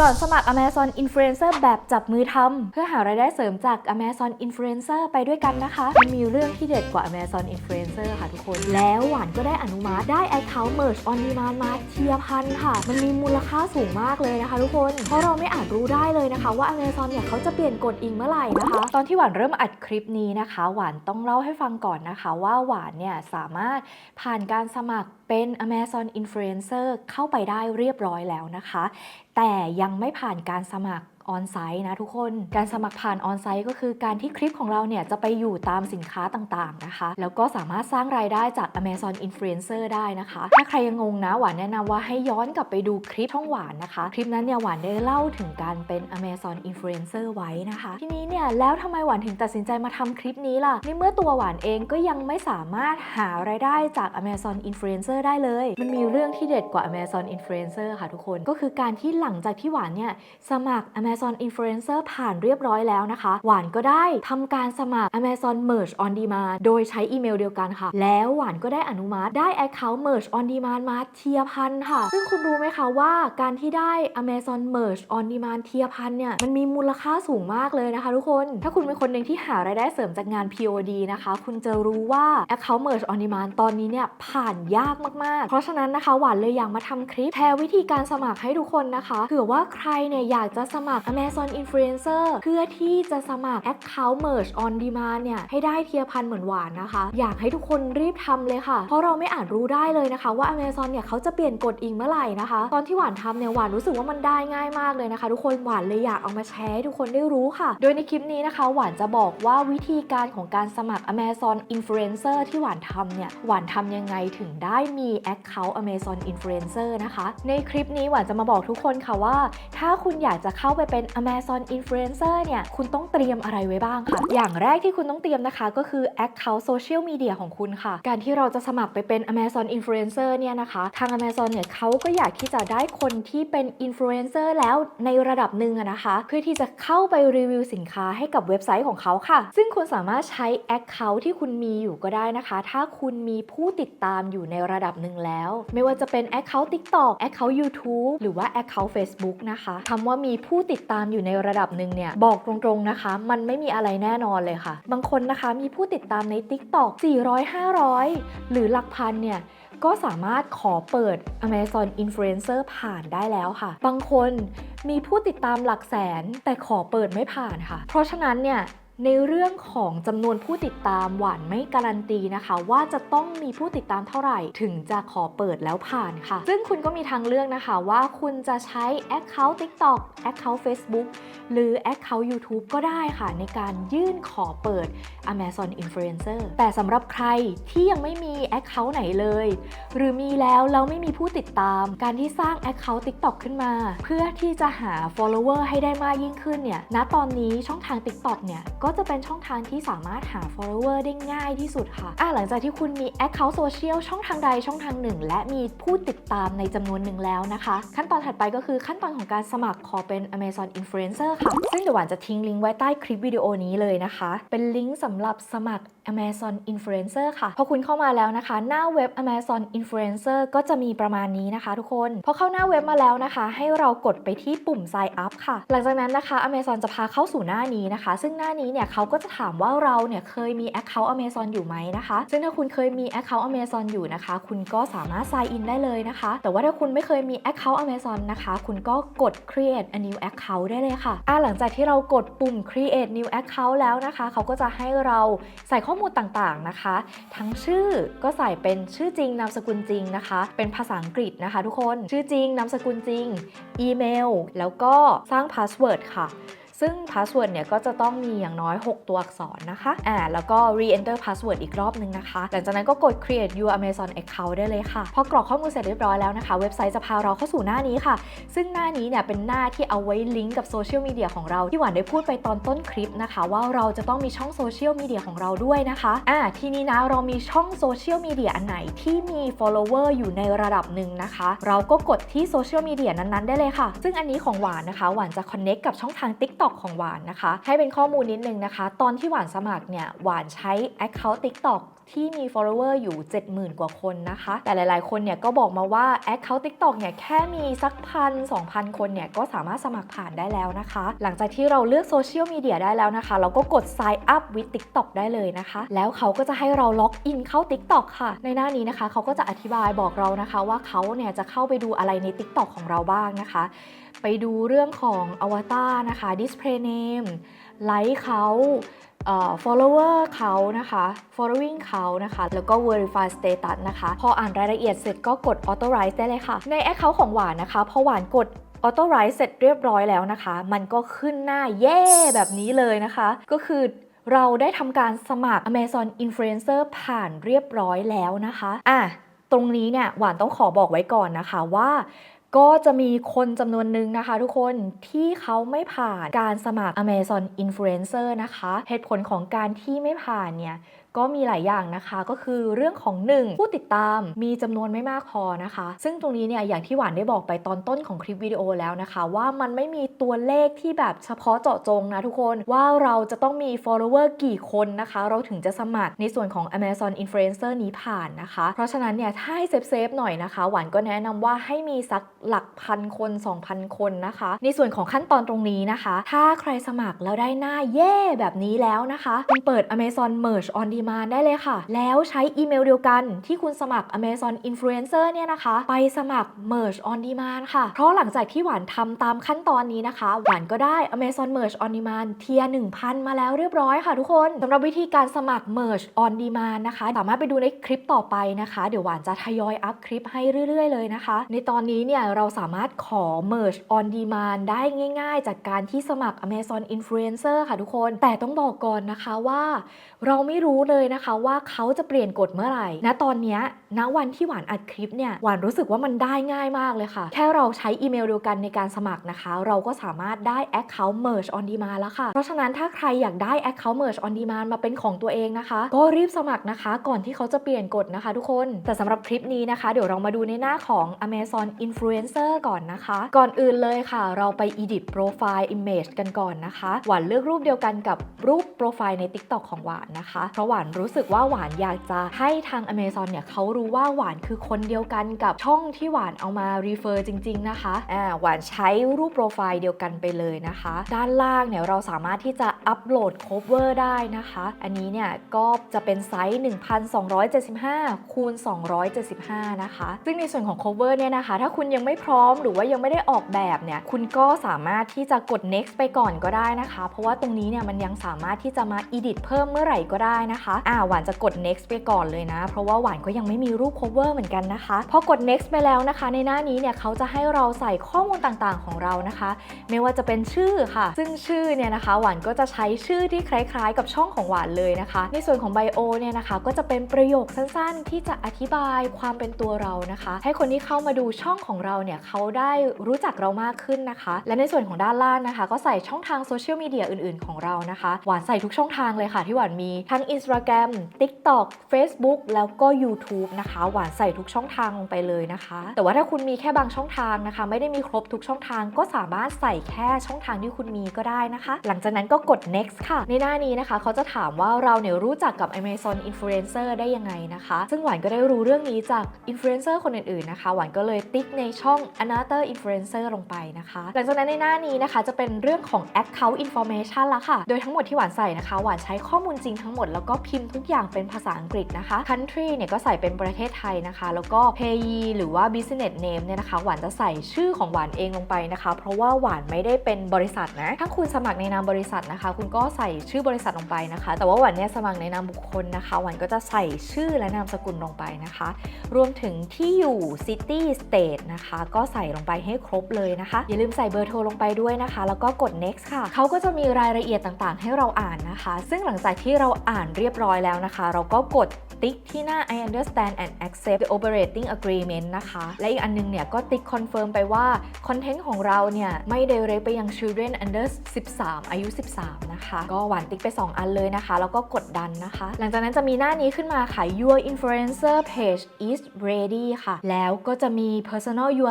สอนสมัคร Amazon Influencer แบบจับมือทำเพื่อหารายได้เสริมจาก Amazon Influencer ไปด้วยกันนะคะมันมีเรื่องที่เด็ดกว่า Amazon Influencer ค่ะทุกคน แล้วหวานก็ได้อนุมัติได้ Account Merge on Demand มาเทียพันค่ะ มันมีมูลค่าสูงมากเลยนะคะทุกคน เพราะเราไม่อาจรู้ได้เลยนะคะ ว่า Amazon เนี่ยเขาจะเปลี่ยนกฎอิงเมื่อไหร่นะคะ ตอนที่หวานเริ่มอัดคลิปนี้นะคะ หวานต้องเล่าให้ฟังก่อนนะคะว่าหวานเนี่ยสามารถผ่านการสมัครเป็น Amazon Influencer เข้าไปได้เรียบร้อยแล้วนะคะ แต่ยังไม่ผ่านการสมัคร ออนไซต์นะทุกคน การสมัครผ่านออนไซต์ก็คือการที่คลิปของเราเนี่ยจะไปอยู่ตามสินค้าต่างๆนะคะ แล้วก็สามารถสร้างรายได้จาก Amazon Influencer ได้นะคะ ถ้าใครยังงงนะหวานแนะนำว่าให้ย้อนกลับไปดูคลิปช่องหวานนะคะ คลิปนั้นเนี่ยหวานได้เล่าถึงการเป็น Amazon Influencer ไว้นะคะ ทีนี้เนี่ยแล้วทำไมหวานถึงตัดสินใจมาทำคลิปนี้ล่ะในเมื่อตัวหวานเองก็ยังไม่สามารถหารายได้จาก Amazon Influencer ได้เลย มันมีเรื่องที่เด็ดกว่า Amazon Influencer ค่ะทุกคนก็คือการที่หลังจากที่หวานเนี่ยสมัคร Amazon Influencer ผ่านเรียบร้อยแล้วนะคะ หวานก็ได้ทำการสมัคร Amazon Merge on Demand โดยใช้อีเมลเดียวกันค่ะ แล้วหวานก็ได้อนุมัติได้ Account Merge on Demand มาเทียพันค่ะ ซึ่งคุณรู้ไหมคะว่าการที่ได้ Amazon Merge on Demand เทียพันเนี่ย มันมีมูลค่าสูงมากเลยนะคะทุกคน ถ้าคุณเป็นคนหนึ่งที่หารายได้เสริมจากงาน POD นะคะ คุณจะรู้ว่า Account Merge on Demand ตอนนี้เนี่ยผ่านยากมากๆ เพราะฉะนั้นนะคะหวานเลยอยากมาทำคลิปแชร์วิธีการสมัครให้ทุกคนนะคะเผื่อว่าใครเนี่ยอยากจะสมัคร Amazon Influencer เพื่อที่จะสมัคร Account Merge on Demand เนี่ย ให้ได้เทียพันเหมือนหวานนะคะ อยากให้ทุกคนรีบทำเลยค่ะ เพราะเราไม่อาจรู้ได้เลยนะคะ ว่า Amazon เนี่ยเขาจะเปลี่ยนกฎอิงเมื่อไหร่นะคะ ตอนที่หวานทำเนี่ยหวานรู้สึกว่ามันได้ง่ายมากเลยนะคะ ทุกคนหวานเลยอยากเอามาแชร์ให้ทุกคนได้รู้ค่ะ โดยในคลิปนี้นะคะ หวานจะบอกว่าวิธีการของการสมัคร Amazon Influencer ที่หวานทำเนี่ยหวานทำยังไงถึงได้มี Account Amazon Influencer นะคะ ในคลิปนี้หวานจะมาบอกทุกคนค่ะว่า ถ้าคุณอยากจะเข้าไปเป็น Amazon Influencer เนี่ย คุณต้องเตรียมอะไรไว้บ้างค่ะ อย่างแรกที่คุณต้องเตรียมนะคะ ก็คือ Account Social Media ของคุณค่ะ การที่เราจะสมัครไปเป็น Amazon Influencer เนี่ยนะคะ ทาง Amazon เนี่ยเขาก็อยากที่จะได้คนที่เป็น Influencer แล้วในระดับหนึ่งนะคะ เพื่อที่จะเข้าไปรีวิวสินค้าให้กับเว็บไซต์ของเขาค่ะ ซึ่งคุณสามารถใช้ Account ที่คุณมีอยู่ก็ได้นะคะ ถ้าคุณมีผู้ติดตามอยู่ในระดับหนึ่งแล้ว ไม่ว่าจะเป็น Account TikTok Account YouTube หรือว่า Account Facebook นะคะคำว่ามีผู้ติดตามอยู่ในระดับหนึ่งเนี่ยบอกตรงๆนะคะ มันไม่มีอะไรแน่นอนเลยค่ะ บางคนนะคะมีผู้ติดตามใน TikTok 400 500 หรือหลักพันเนี่ยก็สามารถขอเปิด Amazon Influencer ผ่านได้แล้วค่ะ บางคนมีผู้ติดตามหลักแสนแต่ขอเปิดไม่ผ่านค่ะ เพราะฉะนั้นเนี่ย ในเรื่องของจำนวนผู้ติดตามหวานไม่การันตีนะคะ ว่าจะต้องมีผู้ติดตามเท่าไหร่ถึงจะขอเปิดแล้วผ่านค่ะ ซึ่งคุณก็มีทางเลือกนะคะว่าคุณจะใช้ Account TikTok Account Facebook หรือ Account YouTube ก็ได้ค่ะ ในการยื่นขอเปิด Amazon Influencer แต่สำหรับใครที่ยังไม่มี Account ไหนเลย หรือมีแล้วแล้วไม่มีผู้ติดตาม การที่สร้าง Account TikTok ขึ้นมา เพื่อที่จะหา follower ให้ได้มากยิ่งขึ้นเนี่ยณตอนนี้ช่องทาง TikTok เนี่ยก็็จะเป็นช่องทางที่สามารถหา follower ได้ง่ายที่สุดค่ะอะหลังจากที่คุณมี Account Social ช่องทางใดช่องทางหนึ่ง และมีผู้ติดตามในจำนวนหนึ่งแล้วนะคะ ขั้นตอนถัดไปก็คือขั้นตอนของการสมัครขอเป็น Amazon Influencer ค่ะ ซึ่งเดี๋ยวหวานจะทิ้งลิงก์ไว้ใต้คลิปวิดีโอนี้เลยนะคะ เป็นลิงก์สำหรับสมัคร Amazon Influencer ค่ะ พอคุณเข้ามาแล้วนะคะ หน้าเว็บ Amazon Influencer ก็จะมีประมาณนี้นะคะทุกคน พอเข้าหน้าเว็บมาแล้วนะคะ ให้เรากดไปที่ปุ่ม sign up ค่ะ หลังจากนั้นนะคะ Amazon จะพาเข้าสู่หน้านี้นะคะ ซึ่งหน้านี้เนี่ยเขาก็จะถามว่าเราเนี่ยเคยมี Account Amazon อยู่ไหมนะคะ ซึ่งถ้าคุณเคยมี Account Amazon อยู่นะคะ คุณก็สามารถ sign in ได้เลยนะคะ แต่ว่าถ้าคุณไม่เคยมี Account Amazon นะคะ คุณก็กด create a new account ได้เลยค่ะอ่าหลังจากที่เรากดปุ่ม create new account แล้วนะคะ เขาก็จะให้เราใส่ข้อมูลต่างๆนะคะ ทั้งชื่อก็ใส่เป็นชื่อจริงนามสกุลจริงนะคะ เป็นภาษาอังกฤษนะคะ ทุกคนชื่อจริงนามสกุลจริง อีเมล แล้วก็สร้างพาสเวิร์ดค่ะ ซึ่งพาสเวิร์ดเนี่ยก็จะต้องมีอย่างน้อย 6 ตัวอักษรนะคะอ่าแล้วก็ re-enter password อีกรอบนึงนะคะ หลังจากนั้นก็กด create your Amazon account ได้เลยค่ะ พอกรอกข้อมูลเสร็จเรียบร้อยแล้วนะคะ เว็บไซต์จะพาเราเข้าสู่หน้านี้ค่ะ ซึ่งหน้านี้เนี่ยเป็นหน้าที่เอาไว้ลิงก์กับโซเชียลมีเดียของเราที่หวานได้พูดไปตอนต้นคลิปนะคะ ว่าเราจะต้องมีช่องโซเชียลมีเดียของเราด้วยนะคะอ่าทีนี้นะเรามีช่องโซเชียลมีเดียอันไหนที่มี follower อยู่ในระดับหนึ่งนะคะ เราก็กดที่โซเชียลมีเดียนั้นๆ ได้เลยค่ะ ซึ่งอันนี้ของหวานนะคะ หวานจะ connect กับช่องทาง TikTok ของหวานนะคะ ให้เป็นข้อมูลนิดนึงนะคะ ตอนที่หวานสมัครเนี่ยหวานใช้ Account TikTok ที่มี follower อยู่ 70,000 กว่าคนนะคะ แต่หลาย ๆ คนเนี่ยก็บอกมาว่า Account TikTok เนี่ยแค่มีสักพัน2,000คนเนี่ยก็สามารถสมัครผ่านได้แล้วนะคะ หลังจากที่เราเลือกโซเชียลมีเดียได้แล้วนะคะ เราก็กด sign up with TikTok ได้เลยนะคะ แล้วเขาก็จะให้เราล็อกอินเข้า TikTok ค่ะ ในหน้านี้นะคะเขาก็จะอธิบายบอกเรานะคะว่าเขาเนี่ยจะเข้าไปดูอะไรใน TikTok ของเราบ้างนะคะ ไปดูเรื่องของอวตารนะคะ display name ไลค์เขาเอ่อ follower เขานะคะ following เขานะคะ แล้วก็ verify status นะคะ พออ่านรายละเอียดเสร็จก็กด authorize ได้เลยค่ะ ใน account ของหวานนะคะ พอหวานกด authorize เสร็จเรียบร้อยแล้วนะคะ มันก็ขึ้นหน้าเย่แบบนี้เลยนะคะ ก็คือเราได้ทำการสมัคร Amazon Influencer ผ่านเรียบร้อยแล้วนะคะ อะ ตรงนี้เนี่ย หวานต้องขอบอกไว้ก่อนนะคะว่า ก็จะมีคนจำนวนหนึ่งนะคะ ทุกคนที่เขาไม่ผ่านการสมัคร Amazon Influencer นะคะ เหตุผลของการที่ไม่ผ่านเนี่ยก็มีหลายอย่างนะคะ ก็คือเรื่องของ 1 ผู้ติดตามมีจำนวนไม่มากพอนะคะ ซึ่งตรงนี้เนี่ยอย่างที่หวานได้บอกไปตอนต้นของคลิปวิดีโอแล้วนะคะ ว่ามันไม่มีตัวเลขที่แบบเฉพาะเจาะจงนะทุกคนว่าเราจะต้องมี follower กี่คนนะคะ เราถึงจะสมัครในส่วนของ Amazon Influencer นี้ผ่านนะคะ เพราะฉะนั้นเนี่ยถ้าให้เซฟเซฟๆหน่อยนะคะ หวานก็แนะนำว่าให้มีสักหลักพันคน 2,000 คนนะคะ ในส่วนของขั้นตอนตรงนี้นะคะ ถ้าใครสมัครแล้วได้หน้าเย่แบบนี้แล้วนะคะคุณเปิด Amazon Merge on Demand ได้เลยค่ะ แล้วใช้อีเมลเดียวกันที่คุณสมัคร Amazon Influencer เนี่ยนะคะ ไปสมัคร Merge on Demand ค่ะ เพราะหลังจากที่หวานทำตามขั้นตอนนี้นะคะ หวานก็ได้ Amazon Merge on Demand เทียร์1,000 มาแล้วเรียบร้อยค่ะทุกคนสำหรับวิธีการสมัคร Merge on Demand นะคะ สามารถไปดูในคลิปต่อไปนะคะ เดี๋ยวหวานจะทยอยอัพคลิปให้เรื่อย ๆ เลยนะคะ ในตอนนี้เนี่ยเราสามารถขอ Merge on Demand ได้ง่ายๆ จากการที่สมัคร Amazon Influencer ค่ะทุกคน แต่ต้องบอกก่อนนะคะว่า เราไม่รู้เลยนะคะว่าเขาจะเปลี่ยนกฎเมื่อไหร่ณตอนนี้ณวันที่หวานอัดคลิปเนี่ยหวานรู้สึกว่ามันได้ง่ายมากเลยค่ะ แค่เราใช้อีเมลเดียวกันในการสมัครนะคะ เราก็สามารถได้ Account Merge on Demand แล้วค่ะ เพราะฉะนั้นถ้าใครอยากได้ Account Merge on Demand มาเป็นของตัวเองนะคะ ก็รีบสมัครนะคะ ก่อนที่เขาจะเปลี่ยนกฎนะคะ ทุกคน แต่สำหรับคลิปนี้นะคะ เดี๋ยวเรามาดูในหน้าของ Amazon Influencer ก่อนนะคะ ก่อนอื่นเลยค่ะ เราไป edit profile image กันก่อนนะคะ หวานเลือกรูปเดียวกันกับรูปโปรไฟล์ใน TikTok ของหวานนะคะ เพราะหวานรู้สึกว่าหวานอยากจะให้ทาง Amazon เนี่ยเขารู้ว่าหวานคือคนเดียวกันกับช่องที่หวานเอามา refer จริง ๆ นะคะอ่าหวานใช้รูปโปรไฟล์เดียวกันไปเลยนะคะ ด้านล่างเนี่ยเราสามารถที่จะอัปโหลด cover ได้นะคะ อันนี้เนี่ยก็จะเป็นไซส์ 1275คูณ275 นะคะ ซึ่งในส่วนของ cover เนี่ยนะคะ ถ้าคุณยังไม่พร้อมหรือว่ายังไม่ได้ออกแบบเนี่ยคุณก็สามารถที่จะกด next ไปก่อนก็ได้นะคะ เพราะว่าตรงนี้เนี่ยมันยังสามารถที่จะมา edit เพิ่มเมื่อไหร่ก็ได้นะคะอ่าหวานจะกด next ไปก่อนเลยนะ เพราะว่าหวานก็ยังไม่มีรูป cover เหมือนกันนะคะพอกด next ไปแล้วนะคะ ในหน้านี้เนี่ยเขาจะให้เราใส่ข้อมูลต่างๆของเรานะคะ ไม่ว่าจะเป็นชื่อค่ะ ซึ่งชื่อเนี่ยนะคะ หวานก็จะใช้ชื่อที่คล้าย ๆ กับช่องของหวานเลยนะคะ ในส่วนของไบโอเนี่ยนะคะก็จะเป็นประโยคสั้นๆ ที่จะอธิบายความเป็นตัวเรานะคะ ให้คนที่เข้ามาดูช่องของเราเนี่ยเขาได้รู้จักเรามากขึ้นนะคะ และในส่วนของด้านล่างนะคะ ก็ใส่ช่องทางโซเชียลมีเดียอื่นๆ ของเรานะคะ หวานใส่ทุกช่องทางเลยค่ะ ที่หวานมีทั้ง Instagram TikTok Facebook แล้วก็ YouTube นะคะ หวานใส่ทุกช่องทางลงไปเลยนะคะ แต่ว่าถ้าคุณมีแค่บางช่องทางนะคะ ไม่ได้มีครบทุกช่องทาง ก็สามารถใส่แค่ช่องทางที่คุณมีก็ได้นะคะ หลังจากนั้นก็กด next ค่ะ ในหน้านี้นะคะเขาจะถามว่าเราเนี่ยรู้จักกับ Amazon Influencer ได้ยังไงนะคะ ซึ่งหวานก็ได้รู้เรื่องนี้จาก Influencer คนอื่นๆนะคะ หวานก็เลยติ๊กในช่อง another influencer ลงไปนะคะ หลังจากนั้นในหน้านี้นะคะ จะเป็นเรื่องของ account information ละค่ะ โดยทั้งหมดที่หวานใส่นะคะ หวานใช้ข้อมูลจริงทั้งหมด แล้วก็พิมพ์ทุกอย่างเป็นภาษาอังกฤษนะคะ country เนี่ยก็ใส่เป็นประเทศไทยนะคะ แล้วก็ payee หรือว่า business name เนี่ยนะคะ หวานจะใส่ชื่อของหวานเองลงไปนะคะ เพราะว่าหวานไม่ได้เป็นบริษัทนะถ้าคุณสมัครในนามบริษัทนะคะ คุณก็ใส่ชื่อบริษัทลงไปนะคะ แต่ว่าหวานเนี่ยสมัครในนามบุคคลนะคะ หวานก็จะใส่ชื่อและนามสกุลลงไปนะคะ รวมถึงที่อยู่ city state นะคะก็ใส่ลงไปให้ครบเลยนะคะ อย่าลืมใส่เบอร์โทรลงไปด้วยนะคะ แล้วก็กด next ค่ะ เขาก็จะมีรายละเอียดต่างๆ ให้เราอ่านนะคะ ซึ่งหลังจากที่เราอ่านเรียบร้อยแล้วนะคะ เราก็กดติ๊กที่หน้า I understand and accept the operating agreement นะคะ และอีกอันนึงเนี่ยก็ติ๊ก confirm ไปว่า คอนเทนต์ของเราเนี่ย ไม่ direct ไปยัง children under 13 อายุ 13 นะคะ ก็หวานติ๊กไป 2 อันเลยนะคะ แล้วก็กดดันนะคะ หลังจากนั้นจะมีหน้านี้ขึ้นมาค่ะ your influencer page is ready ค่ะ แล้วก็จะมี personal URL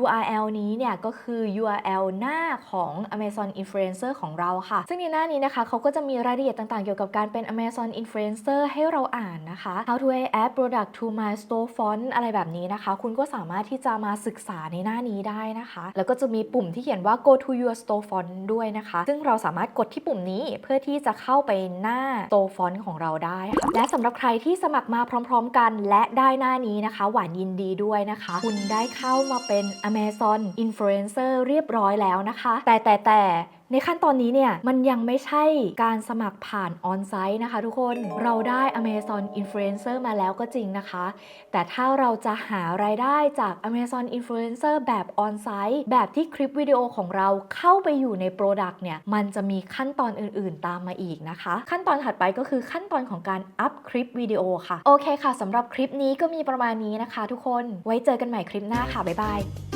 URL นี้เนี่ยก็คือ URL หน้าของ Amazon Influencer ของเราค่ะ ซึ่งในหน้านี้นะคะเขาก็จะมีรายละเอียดต่างๆ เกี่ยวกับการเป็น Amazon Influencer ให้เราอ่านนะคะ How to add product to my store font อะไรแบบนี้นะคะ คุณก็สามารถที่จะมาศึกษาในหน้านี้ได้นะคะ แล้วก็จะมีปุ่มที่เขียนว่า go to your store font ด้วยนะคะ ซึ่งเราสามารถกดที่ปุ่มนี้เพื่อที่จะเข้าไปหน้า store font ของเราได้ค่ะและสำหรับใครที่สมัครมาพร้อม ๆ กัน และได้หน้านี้นะคะ หวานยินดีด้วยนะคะ คุณได้เข้ามาเป็น Amazon Influencer เรียบร้อยแล้วนะคะ แต่แต่แต่ในขั้นตอนนี้เนี่ยมันยังไม่ใช่การสมัครผ่านออนไซต์นะคะทุกคนเราได้ Amazon Influencer มาแล้วก็จริงนะคะ แต่ถ้าเราจะหารายได้จาก Amazon Influencer แบบออนไซต์แบบที่คลิปวิดีโอของเราเข้าไปอยู่ใน Product เนี่ยมันจะมีขั้นตอนอื่นๆ ตามมาอีกนะคะ ขั้นตอนถัดไปก็คือขั้นตอนของการอัพคลิปวิดีโอค่ะ โอเคค่ะสำหรับคลิปนี้ก็มีประมาณนี้นะคะ ทุกคนไว้เจอกันใหม่คลิปหน้าค่ะบ๊ายบาย